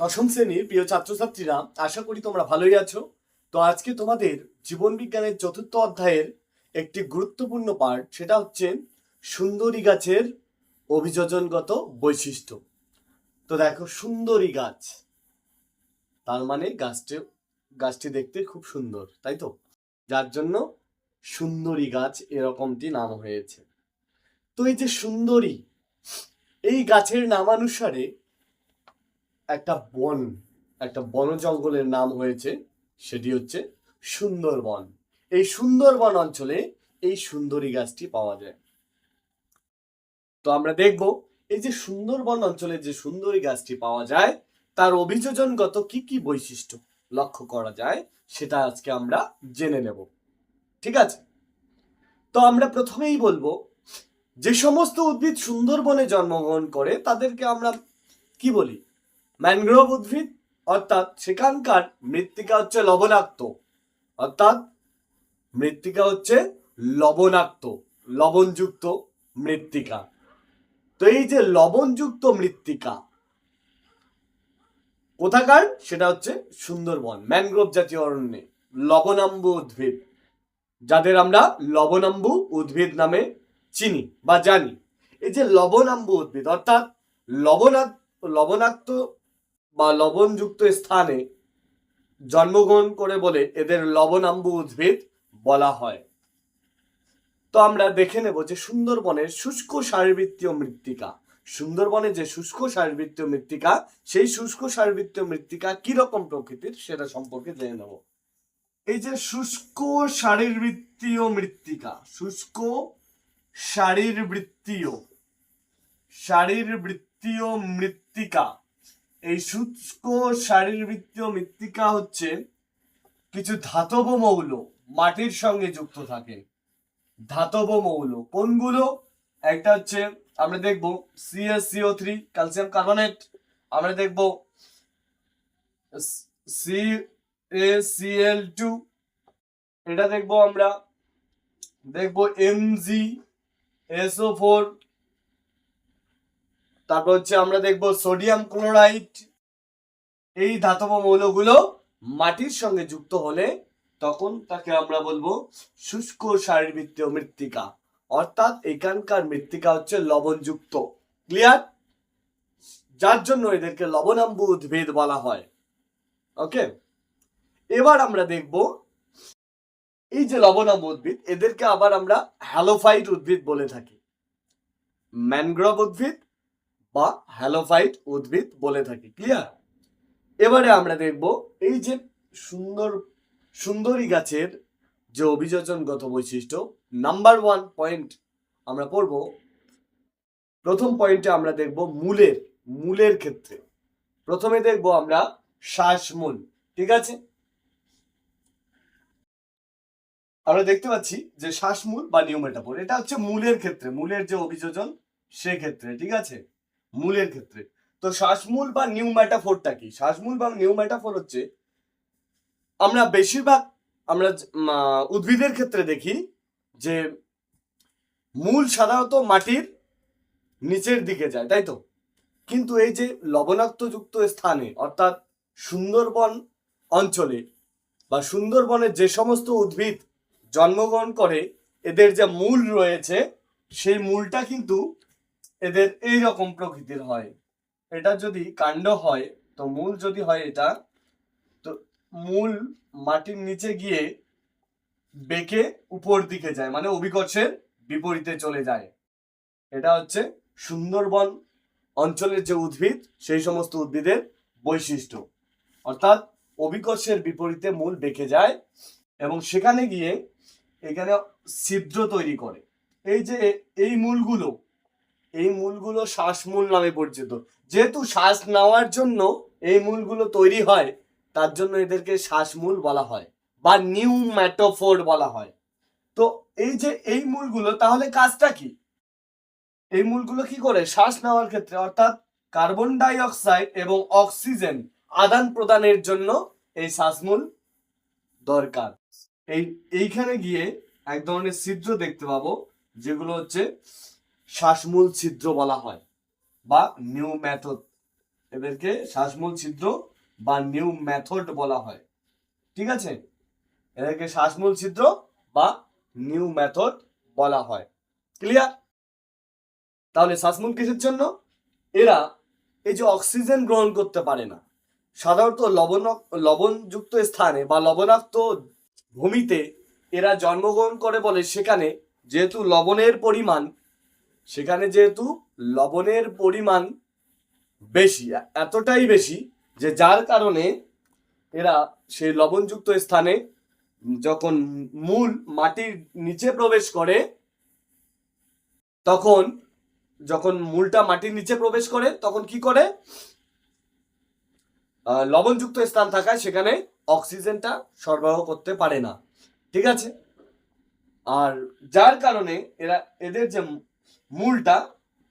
দশম শ্রেণির প্রিয় ছাত্রছাত্রীরা, আশা করি তোমরা ভালোই আছো। তো আজকে তোমাদের জীবন বিজ্ঞানের চতুর্থ অধ্যায়ের একটি গুরুত্বপূর্ণ পার্ট সেটা হচ্ছে সুন্দরী গাছের অভিযোজনগত বৈশিষ্ট্য। তো দেখো, সুন্দরী গাছ, তার মানে গাছটি গাছটি দেখতে খুব সুন্দর, তাই তো? যার জন্য সুন্দরী গাছ এরকমটি নাম হয়েছে। তো এই যে সুন্দরী, এই গাছের নামানুসারে একটা বন একটা বন জঙ্গলের নাম হয়েছে, সেটি হচ্ছে সুন্দরবন। এই সুন্দরবন অঞ্চলে এই সুন্দরী গাছটি পাওয়া যায়। তো আমরা দেখব, এই যে সুন্দরবন অঞ্চলে যে সুন্দরী গাছটি পাওয়া যায়, তার অভিযোজনগত কি কি বৈশিষ্ট্য লক্ষ্য করা যায়, সেটা আজকে আমরা জেনে নেব। ঠিক আছে? তো আমরা প্রথমেই বলব, যে সমস্ত উদ্ভিদ সুন্দরবনে জন্মগ্রহণ করে, তাদেরকে আমরা কি বলি? ম্যানগ্রোভ উদ্ভিদ, অর্থাৎ সেখানকার মৃত্তিকা হচ্ছে লবণাক্ত। অর্থাৎ মৃত্তিকা হচ্ছে লবণাক্ত, লবণযুক্ত মৃত্তিকা। তো এই যে লবণযুক্ত মৃত্তিকা, কোথাকার? সেটা হচ্ছে সুন্দরবন, ম্যানগ্রোভ জাতীয় অরণ্যে, লবণাম্বু উদ্ভিদ, যাদের আমরা লবণাম্বু উদ্ভিদ নামে চিনি বা জানি। এই যে লবণাম্বু উদ্ভিদ, অর্থাৎ লবণাক্ত লবণাক্ত বা লবণযুক্ত স্থানে জন্মগ্রহণ করে বলে এদের লবণাম্বু উদ্ভিদ বলা হয়। তো আমরা দেখে নেব যে সুন্দরবনের শুষ্ক শারীরবৃত্তীয় মৃত্তিকা। সুন্দরবনে যে শুষ্ক শারীরবৃত্তীয় মৃত্তিকা, সেই শুষ্ক শারীরবৃত্তীয় মৃত্তিকা কি রকম প্রকৃতির সেটা সম্পর্কে জেনে নেব। এই যে শুষ্ক শারীরবৃত্তীয় মৃত্তিকা, শুষ্ক শারীরবৃত্তীয় শারীরবৃত্তীয় মৃত্তিকা এই শুষ্ক শারীরবৃত্তীয় মৃত্তিকা হচ্ছে কিছু ধাতব মৌল মাটির সঙ্গে যুক্ত থাকে। ধাতব মৌল। কোনগুলো? একটা হচ্ছে আমরা দেখব সিএসসিও থ্রি ক্যালসিয়াম কার্বনেট আমরা দেখব সি এ এল টু এটা দেখব আমরা। দেখব এমজি এসও ফোর তারপর হচ্ছে আমরা দেখব সোডিয়াম ক্লোরাইড। এই ধাতব মৌলগুলো মাটির সঙ্গে যুক্ত হলে তখন তাকে আমরা বলব শুষ্ক শারীরবৃত্তীয় মৃত্তিকা। অর্থাৎ এখানকার মৃত্তিকা হচ্ছে লবণযুক্ত। ক্লিয়ার যার জন্য এদেরকে লবণাম্বু উদ্ভিদ বলা হয়। ওকে এবার আমরা দেখব এই যে লবণাম্বু উদ্ভিদ, এদেরকে আবার আমরা হ্যালোফাইট উদ্ভিদ বলে থাকি। ম্যানগ্রোভ উদ্ভিদ বা হ্যালোফাইট উদ্ভিদ বলে থাকি ক্লিয়ার এবারে আমরা দেখব এই যে সুন্দর, সুন্দরী গাছের যে অভিযোজনগত বৈশিষ্ট্য নাম্বার ওয়ান পয়েন্ট আমরা পড়ব। প্রথম পয়েন্টে আমরা দেখব মূলের মূলের ক্ষেত্রে। প্রথমে দেখব আমরা শ্বাসমূল, ঠিক আছে? আমরা দেখতে পাচ্ছি যে শ্বাসমূল বা নিউমেটাফোর এটা হচ্ছে মূলের ক্ষেত্রে, মূলের যে অভিযোজন, সেক্ষেত্রে, ঠিক আছে? মূলের ক্ষেত্রে। তো শ্বাসমূল বা নিউ ম্যাটাফোরটা কি? শ্বাসমূল বা নিউ ম্যাটাফোর হচ্ছে, আমরা বেশিরভাগ আমরা উদ্ভিদের ক্ষেত্রে দেখি যে মূল সাধারণত মাটির নিচের দিকে যায়, তাই তো? কিন্তু এই যে লবণাক্তযুক্ত স্থানে, অর্থাৎ সুন্দরবন অঞ্চলে বা সুন্দরবনের যে সমস্ত উদ্ভিদ জন্মগ্রহণ করে, এদের যে মূল রয়েছে, সেই মূলটা কিন্তু এদের এই রকম প্রকৃতির হয়। এটা যদি কাণ্ড হয়, তো মূল যদি হয় এটা, তো মূল মাটির নিচে গিয়ে বেঁকে উপর দিকে যায় মানে অভিকর্ষের বিপরীতে চলে যায়। এটা হচ্ছে সুন্দরবন অঞ্চলের যে উদ্ভিদ, সেই সমস্ত উদ্ভিদের বৈশিষ্ট্য। অর্থাৎ অভিকর্ষের বিপরীতে মূল বেঁকে যায় এবং সেখানে গিয়ে এখানে ছিদ্র তৈরি করে। এই যে, এই মূলগুলো এই মূলগুলো শ্বাসমূল নামে পরিচিত। যেহেতু শ্বাস নেওয়ার জন্য এই মূলগুলো তৈরি হয়, তার জন্য এদেরকে শ্বাসমূল বলা হয় বা নিউ ম্যাটোফোর বলা হয়। তো এই যে এই মূলগুলো, তাহলে কাজটা কি? এই মূলগুলো কি করে? শ্বাস নেওয়ার ক্ষেত্রে, অর্থাৎ কার্বন ডাই অক্সাইড এবং অক্সিজেন আদান প্রদানের জন্য এই শ্বাসমূল দরকার। এই, এইখানে গিয়ে এক ধরনের ছিদ্র দেখতে পাবো, যেগুলো হচ্ছে শ্বাসমূল ছিদ্র বলা হয়, বা নিউ ম্যাথড এদেরকে শ্বাসমূল ছিদ্র বা নিউ মেথড বলা হয়। ঠিক আছে? এদেরকে শ্বাসমূল ছিদ্র বা নিউ মেথড বলা হয়। ক্লিয়ার তাহলে শ্বাসমূল কিসের জন্য? এরা এই যে অক্সিজেন গ্রহণ করতে পারে না। সাধারণত লবণ, লবণযুক্ত স্থানে বা লবণাক্ত ভূমিতে এরা জন্মগ্রহণ করে বলে সেখানে যেহেতু লবণের পরিমাণ সেখানে যেহেতু লবণের পরিমাণ বেশি এতটাই বেশি যে যার কারণে এরা সেই লবণযুক্ত স্থানে যখন মূল মাটির নিচে প্রবেশ করে, তখন যখন মূলটা মাটির নিচে প্রবেশ করে, তখন কি করে? লবণযুক্ত স্থান থাকায় সেখানে অক্সিজেনটা সরবরাহ করতে পারে না। ঠিক আছে? আর যার কারণে এরা, এদের যে মূলটা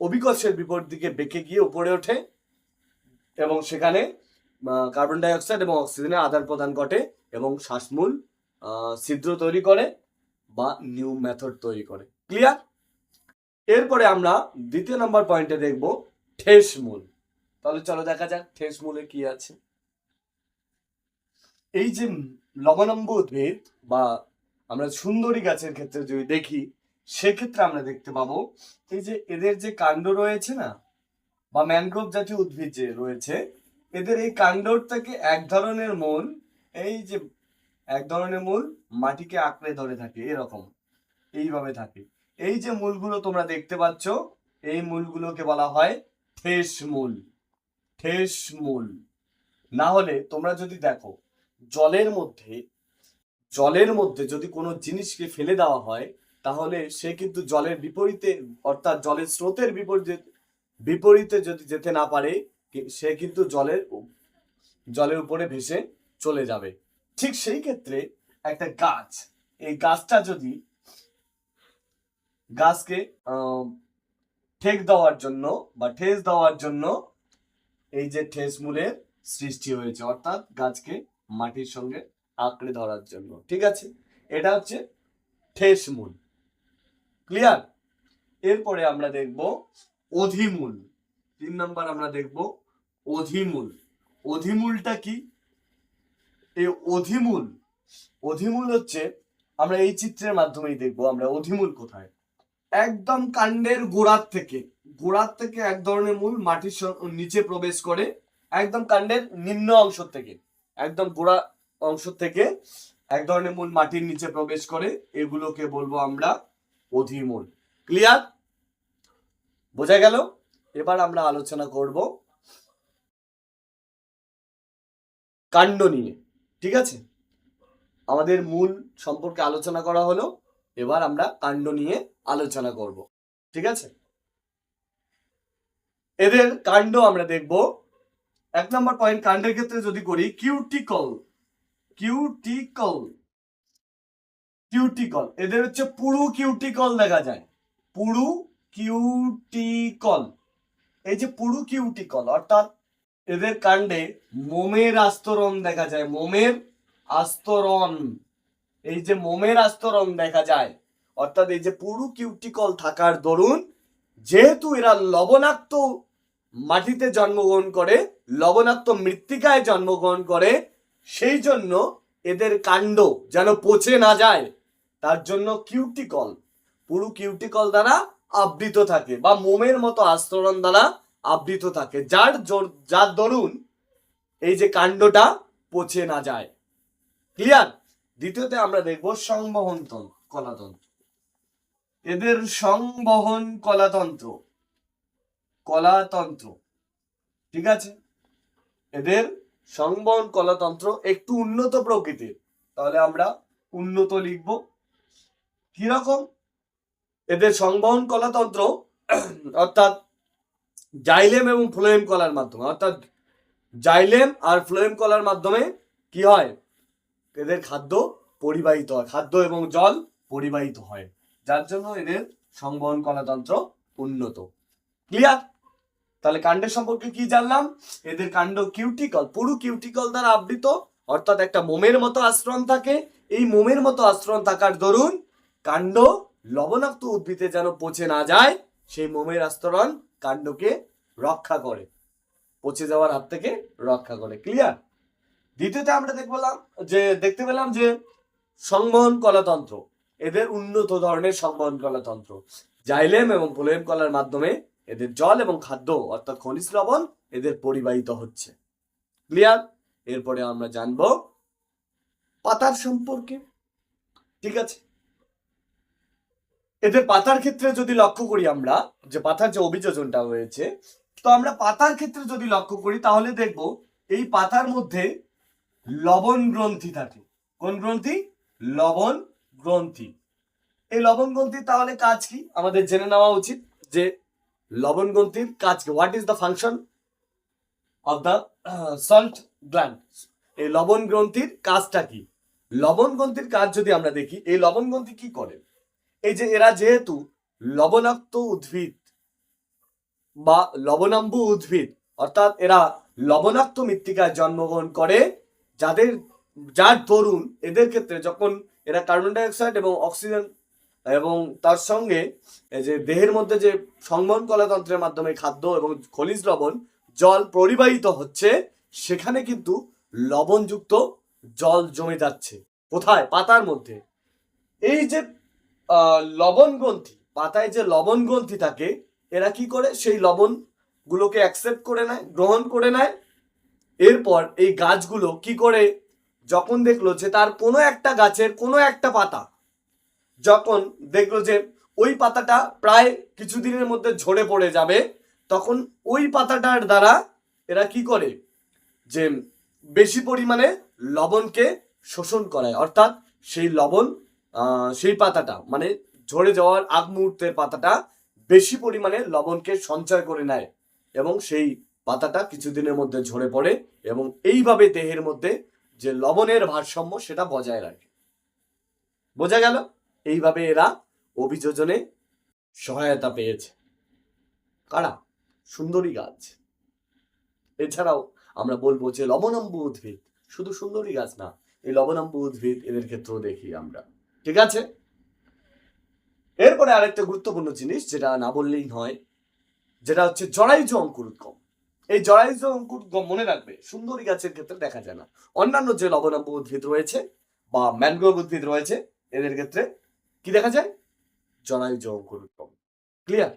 অভিকর্ষের বিপরীত দিকে বেঁকে গিয়ে উপরে ওঠে এবং সেখানে কার্বন ডাই অক্সাইড এবং অক্সিজেনের আদান প্রদান ঘটে এবং শ্বাসমূল ছিদ্র তৈরি করে বা নিউ মেথড তৈরি করে। ক্লিয়ার এরপরে আমরা দ্বিতীয় নম্বর পয়েন্টে দেখব ঠেস মূল। তাহলে চলো দেখা যাক ঠেস মূলে কি আছে। এই যে লবণম্ব উদ্ভিদ বা আমরা সুন্দরী গাছের ক্ষেত্রে যদি দেখি সেক্ষেত্রে আমরা দেখতে পাবো, এই যে এদের যে কাণ্ড রয়েছে না, বা ম্যানগ্রোভ জাতীয় উদ্ভিদ যে রয়েছে, এদের এই কাণ্ডর থেকে এক ধরনের মূল, এই যে এক ধরনের মূল মাটিকে আঁকড়ে ধরে থাকে, এরকম, এইভাবে থাকে। এই যে মূলগুলো তোমরা দেখতে পাচ্ছ, এই মূলগুলোকে বলা হয় ঠেস মূল ঠেস মূল। না হলে তোমরা যদি দেখো, জলের মধ্যে জলের মধ্যে যদি কোনো জিনিসকে ফেলে দেওয়া হয় তাহলে সে কিন্তু জলের বিপরীতে, অর্থাৎ জলের স্রোতের বিপরীতে বিপরীতে যদি যেতে না পারে সে কিন্তু জলের জলের উপরে ভেসে চলে যাবে। ঠিক সেই ক্ষেত্রে একটা গাছ, এই গাছটা যদি গাছকে ঠেক দেওয়ার জন্য বা ঠেস দেওয়ার জন্য এই যে ঠেস মূলের সৃষ্টি হয়েছে, অর্থাৎ গাছকে মাটির সঙ্গে আঁকড়ে ধরার জন্য। ঠিক আছে? এটা হচ্ছে ঠেস মূল। ক্লিয়ার এরপরে আমরা দেখব অধিমূল। তিন নম্বর আমরা দেখব অধিমূল। অধিমূলটা কি? এই অধিমূল। অধিমূল হচ্ছে, আমরা এই চিত্রের মাধ্যমেই দেখব আমরা অধিমূল কোথায়। একদম কাণ্ডের গোড়ার থেকে গোড়ার থেকে এক ধরনের মূল মাটির নিচে প্রবেশ করে একদম কাণ্ডের নিম্ন অংশ থেকে, একদম গোড়া অংশ থেকে এক ধরনের মূল মাটির নিচে প্রবেশ করে। এগুলোকে বলব আমরা অধিমূল। ক্লিয়ার বোঝা গেল? এবার আমরা আলোচনা করব কাণ্ড নিয়ে। ঠিক আছে? আমাদের মূল সম্পর্কে আলোচনা করা হলো, এবার আমরা কাণ্ড নিয়ে আলোচনা করব। ঠিক আছে? এদের কাণ্ড আমরা দেখব। এক নম্বর পয়েন্ট কাণ্ডের ক্ষেত্রে যদি করি কিউটিকল কিউটিকল কিউটিকল এদের হচ্ছে পুরু কিউটিকল দেখা যায়। পুরু কিউটিকল এই যে পুরু কিউটিকল অর্থাৎ এদের কাণ্ডে মোমের আস্তরণ দেখা যায়। মোমের আস্তরণ। এই যে মোমের আস্তরণ দেখা যায়, অর্থাৎ এই যে পুরু কিউটিকল থাকার দরুন যেহেতু এরা লবণাক্ত মাটিতে জন্মগ্রহণ করে, লবণাক্ত মৃত্তিকায় জন্মগ্রহণ করে, সেই জন্য এদের কাণ্ড যেন পচে না যায়। তার জন্য কিউটিকল পুরু কিউটিকল দ্বারা আবৃত থাকে বা মোমের মতো আস্তরণ দ্বারা আবৃত থাকে। যার যার দরুন এই যে কাণ্ডটা পচে না যায়। ক্লিয়ার দ্বিতীয়তে আমরা দেখব সংবহন তন্ত্র কলাতন্ত্র। এদের সংবহন কলাতন্ত্র। কলাতন্ত্র। ঠিক আছে? এদের সংবহন কলাতন্ত্র একটু উন্নত প্রকৃতির। তাহলে আমরা উন্নত লিখব। কীরকম এদের সংবহন কলাতন্ত্র, অর্থাৎ জাইলেম এবং ফ্লোয়েম কলার মাধ্যমে, অর্থাৎ জাইলেম আর ফ্লোয়েম কলার মাধ্যমে কি হয়? এদের খাদ্য পরিবাহিত হয়, খাদ্য এবং জল পরিবাহিত হয়। যার জন্য এদের সংবহন কলাতন্ত্র উন্নত। ক্লিয়ার তাহলে কাণ্ডের সম্পর্কে কি জানলাম? এদের কাণ্ড কিউটিকল পুরু কিউটিকল দ্বারা আবৃত, অর্থাৎ একটা মোমের মতো আশ্রণ থাকে। এই মোমের মতো আশ্রণ থাকার দরুন কাণ্ড লবণাক্ত উদ্ভিদে যেন পচে না যায়, সেই মোমের আস্তরণ কাণ্ডকে রক্ষা করে। পচে যাওয়ার হাত থেকে রক্ষা করে। ক্লিয়ার দ্বিতীয়তে আমরা দেখতে পেলাম যে দেখতে পেলাম যে সংবহন কলাতন্ত্র, এদের উন্নত ধরনের সংবহন কলাতন্ত্র। জাইলেম এবং ফ্লোয়েম কলার মাধ্যমে এদের জল এবং খাদ্য, অর্থাৎ খনিজ লবণ, এদের পরিবাহিত হচ্ছে। ক্লিয়ার এরপরে আমরা জানব পাতার সম্পর্কে। ঠিক আছে? এদের পাতার ক্ষেত্রে যদি লক্ষ্য করি আমরা, যে পাতার যে অভিযোজনটা হয়েছে, তো আমরা পাতার ক্ষেত্রে যদি লক্ষ্য করি, তাহলে দেখব এই পাতার মধ্যে লবণ গ্রন্থি থাকে। কোন গ্রন্থি? লবণ গ্রন্থি। এই লবণ গ্রন্থির তাহলে কাজ কি? আমাদের জেনে নেওয়া উচিত যে লবণ গ্রন্থির কাজ কি? What is the function of the salt gland এই লবণ গ্রন্থির কাজটা কি? লবণ গ্রন্থির কাজ যদি আমরা দেখি, এই লবণ গ্রন্থি কি করে? এই যে এরা যেহেতু লবণাক্ত উদ্ভিদ বা লবণাম্বু উদ্ভিদ, অর্থাৎ এরা লবণাক্ত মৃত্তিকায় জন্মগ্রহণ করে, যাদের, যার ধরুন এদের ক্ষেত্রে যখন এরা কার্বন ডাইঅক্সাইড এবং অক্সিজেন এবং তার সঙ্গে যে দেহের মধ্যে যে সংবহন কলাতন্ত্রের মাধ্যমে খাদ্য এবং খনিজ লবণ, জল পরিবাহিত হচ্ছে, সেখানে কিন্তু লবণযুক্ত জল জমে যাচ্ছে। কোথায়? পাতার মধ্যে। এই যে লবণ গ্রন্থি পাতায় যে লবণ গ্রন্থি থাকে, এরা কি করে? সেই লবণ গুলোকে অ্যাকসেপ্ট করে নেয়, গ্রহণ করে নেয়। এরপর এই গাছগুলো কি করে? যখন দেখল যে তার কোনো একটা গাছের কোনো একটা পাতা, যখন দেখল যে ওই পাতাটা প্রায় কিছুদিনের মধ্যে ঝরে পড়ে যাবে, তখন ওই পাতাটার দ্বারা এরা কি করে? যে বেশি পরিমাণে লবণকে শোষণ করায়। অর্থাৎ সেই লবণ সেই পাতাটা মানে ঝরে যাওয়ার আগ মুহূর্তের পাতাটা বেশি পরিমাণে লবণকে সঞ্চয় করে নেয় এবং সেই পাতাটা কিছুদিনের মধ্যে ঝরে পড়ে এবং এইভাবে দেহের মধ্যে যে লবণের ভারসাম্য সেটা বজায় রাখে। বোঝা গেল? এইভাবে এরা অভিযোজনে সহায়তা পেয়েছে। কারা? সুন্দরী গাছ। এছাড়াও আমরা বলব যে লবণাম্বু উদ্ভিদ, শুধু সুন্দরী গাছ না, এই লবণাম্বু উদ্ভিদ এদের ক্ষেত্রেও দেখি আমরা। ঠিক আছে? এরপরে আরেকটা গুরুত্বপূর্ণ জিনিস যেটা না বললেই নয়, যেটা হচ্ছে জরায়ুজ অঙ্কুরোদ্গম এই জরায়ুজ অঙ্কুরোদ্গম মনে রাখবে, সুন্দরী গাছের ক্ষেত্রে দেখা যায় না। অন্যান্য যে লবণাম্বু উদ্ভিদ রয়েছে বা ম্যানগ্রোভ উদ্ভিদ রয়েছে, এদের ক্ষেত্রে কি দেখা যায়? জরায়ুজ অঙ্কুরোদ্গম ক্লিয়ার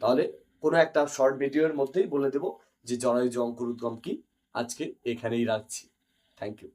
তাহলে কোনো একটা শর্ট ভিডিওর মধ্যেই বলে দেব যে জরায়ুজ অঙ্কুরোদ্গম কি। আজকে এখানেই রাখছি। Thank you